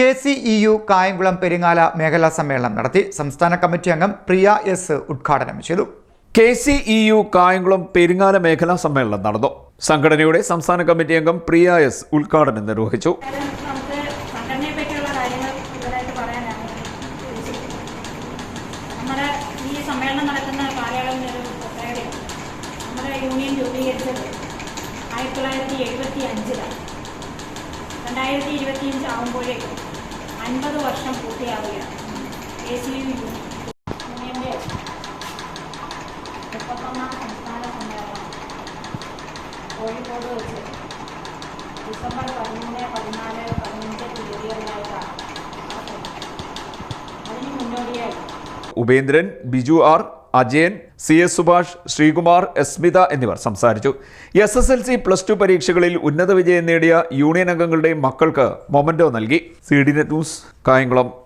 K C E U Kayamkulam Peringala മേഖലാ സമ്മേളനം നടത്തി സംസ്ഥാന കമ്മിറ്റി അംഗം പ്രിയ എസ് ഉദ്ഘാടനം ചെയ്തു. K C E U Kayamkulam Peringala മേഖലാ സമ്മേളനം നടന്നു. സംഘടനയുടെ സംസ്ഥാന കമ്മിറ്റി അംഗം പ്രിയ എസ് ഉദ്ഘാടനം നിർവഹിച്ചു. യൂണിയൻ രൂപീകരിച്ചത് ആയിരത്തി തൊള്ളായിരത്തി എഴുപത്തി അഞ്ചിലാണ്. രണ്ടായിരത്തി ഇരുപത്തി അഞ്ച് ആകുമ്പോഴേക്കും അൻപത് വർഷം പൂർത്തിയാവുകയാണ്. എ സി യു യൂണിയന്റെ മുപ്പത്തൊന്നാം സംസ്ഥാന സമ്മേളനം. കോഴിക്കോട് വെച്ച് ഡിസംബർ പതിമൂന്ന് പതിനാല് പതിനഞ്ച് തീയതികളിലായിട്ടാണ് അതിന് മുന്നോടിയായി. Upendran Biju R Ajayan C S Subhash Sreekumar Esmitha എന്നിവർ സംസാരിച്ചു. S S L C plus two പരീക്ഷകളിൽ ഉന്നത വിജയം നേടിയ യൂണിയൻ അംഗങ്ങളുടെ മക്കൾക്ക് മൊമന്റോ നൽകി. C D net news Kayamkulam.